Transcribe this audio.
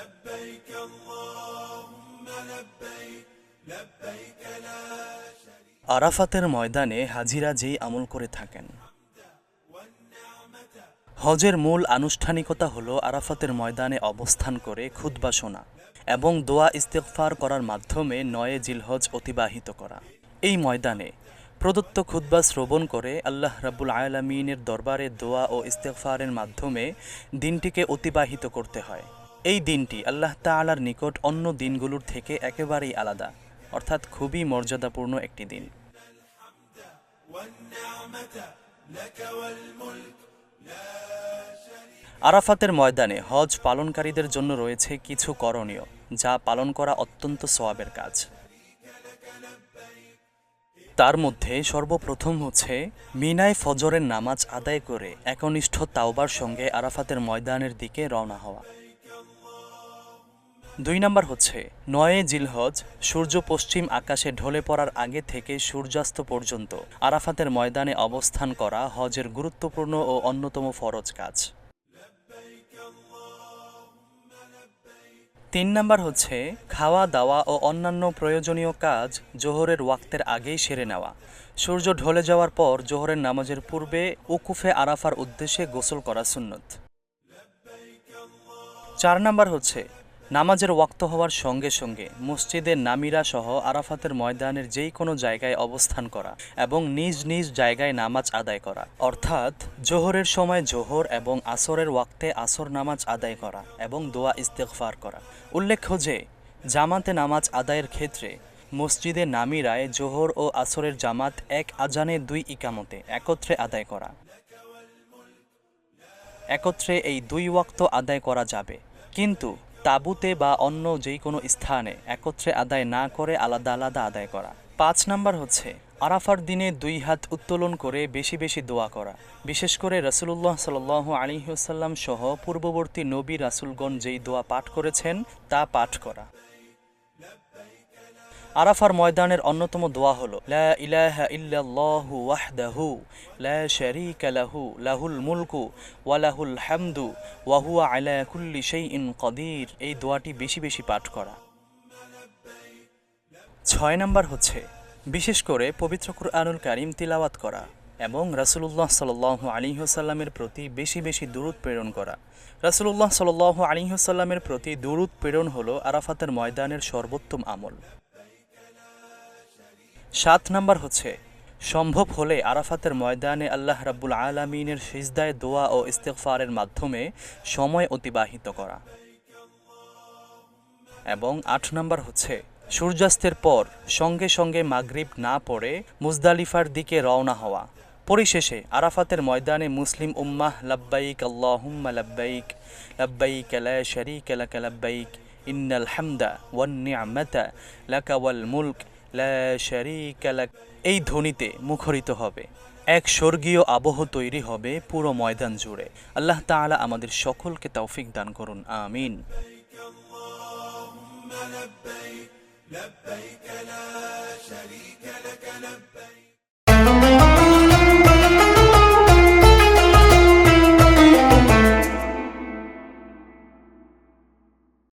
لبيك اللهم لبيك لبيك لا شريك আরাফাতের ময়দানে হাজিরা যেই আমল করে থাকেন হজের মূল আনুষ্ঠানিকতা হলো আরাফাতের ময়দানে অবস্থান করে খুতবা শোনা এবং দোয়া ইস্তেগফার করার মাধ্যমে নয়ে জিলহজ অতিবাহিত করা এই ময়দানে প্রদত্ত খুতবা শ্রবণ করে আল্লাহ রাব্বুল আয়ালামিনের দরবারে দোয়া ও ইস্তেগফারের মাধ্যমে দিনটিকে অতিবাহিত করতে হয় এই দিনটি আল্লাহ তালার নিকট অন্য দিনগুলোর থেকে একেবারেই আলাদা, অর্থাৎ খুবই মর্যাদাপূর্ণ একটি দিন। আরাফাতের ময়দানে হজ পালনকারীদের জন্য রয়েছে কিছু করণীয়, যা পালন করা অত্যন্ত সোয়াবের কাজ। তার মধ্যে সর্বপ্রথম হচ্ছে মিনায় ফজরের নামাজ আদায় করে একনিষ্ঠ তাওবার সঙ্গে আরাফাতের ময়দানের দিকে রওনা হওয়া। দুই নম্বর হচ্ছে, নয়ে জিলহজ, সূর্য পশ্চিম আকাশে ঢলে পড়ার আগে থেকে সূর্যাস্ত পর্যন্ত, আরাফাতের ময়দানে অবস্থান করা হজের গুরুত্বপূর্ণ ও অন্যতম ফরজ কাজ। তিন নম্বর হচ্ছে, খাওয়া, দাওয়া ও অন্যান্য প্রয়োজনীয় কাজ জোহরের ওয়াক্তের আগেই সেরে নেওয়া। সূর্য ঢলে যাওয়ার পর জোহরের নামাজের পূর্বে উকুফে আরাফার উদ্দেশ্যে গোসল করা সুন্নত। চার নম্বর হচ্ছে নামাজের ওয়াক্ত হওয়ার সঙ্গে সঙ্গে মসজিদের নামিরা সহ আরাফাতের ময়দানের যেই কোনো জায়গায় অবস্থান করা এবং নিজ নিজ জায়গায় নামাজ আদায় করা। অর্থাৎ জোহরের সময় জোহর এবং আসরের ওয়াক্তে আসর নামাজ আদায় করা এবং দোয়া ইস্তেগফার করা। উল্লেখ্য যে, জামাতে নামাজ আদায়ের ক্ষেত্রে মসজিদে নামিরায় জোহর ও আসরের জামাত এক আজানে দুই ইকামতে একত্রে আদায় করা। একত্রে এই দুই ওয়াক্ত আদায় করা যাবে। কিন্তু তাঁবুতে বা অন্য যে কোনো স্থানে একত্রে আদায় না করে আলাদা আলাদা আদায় করা। পাঁচ নাম্বার হচ্ছে, আরাফার দিনে দুই হাত উত্তোলন করে বেশি বেশি দোয়া করা। বিশেষ করে রাসুলুল্লাহ সাল আলিহাসাল্লাম সহ পূর্ববর্তী নবী রাসুলগণ যেই দোয়া পাঠ করেছেন, তা পাঠ করা। আরাফার ময়দানের অন্যতম দোয়া হলো, লা ইলাহা ইল্লাল্লাহু ওয়াহদাহু, লা শারীকা লাহু, লাহুল মুলকু ওয়া লাহুল হামদু ওয়া হুয়া আলা কুল্লি শাইইন কদির। এই দোয়াটি বেশি বেশি পাঠ করা। ছয় নাম্বার হচ্ছে, বিশেষ করে পবিত্র কুরআনুল কারিম তিলাওয়াত করা এবং রাসূলুল্লাহ সাল্লাল্লাহু আলাইহি ওয়াসাল্লামের প্রতি বেশি বেশি দুরূদ প্রেরণ করা। রাসূলুল্লাহ সাল্লাল্লাহু আলাইহি ওয়াসাল্লামের প্রতি দুরূদ প্রেরণ হলো আরাফাতের ময়দানের সর্বোত্তম আমল। সাত নাম্বার হচ্ছে, সম্ভব হলে আরাফাতের ময়দানে আল্লাহ রাব্বুল আলামিনের সিজদায় দোয়া ও ইস্তেগফারের মাধ্যমে সময় অতিবাহিত করা। এবং আট নাম্বার হচ্ছে, সূর্যাস্তের পর সঙ্গে সঙ্গে মাগরিব না পড়ে মুজদালিফার দিকে রওনা হওয়া। পরিশেষে আরাফাতের ময়দানে মুসলিম উম্মাহ, লাব্বাইক আল্লাহুম্মা লাব্বাইক লাব্বাইক লা শারীকা লাকা লাব্বাইক, ইন্নাল হামদা ওয়ান নি'মাতা লাকা ওয়াল মুলক লাক এই ধ্বনিতে মুখরিত হবে এক স্বর্গীয় আবহ তৈরি হবে পুরো ময়দান জুড়ে আল্লাহ তাআলা আমাদের সকলকে তৌফিক দান করুন আমিন اللهم لبيك لبيك لا شريك لك لبيك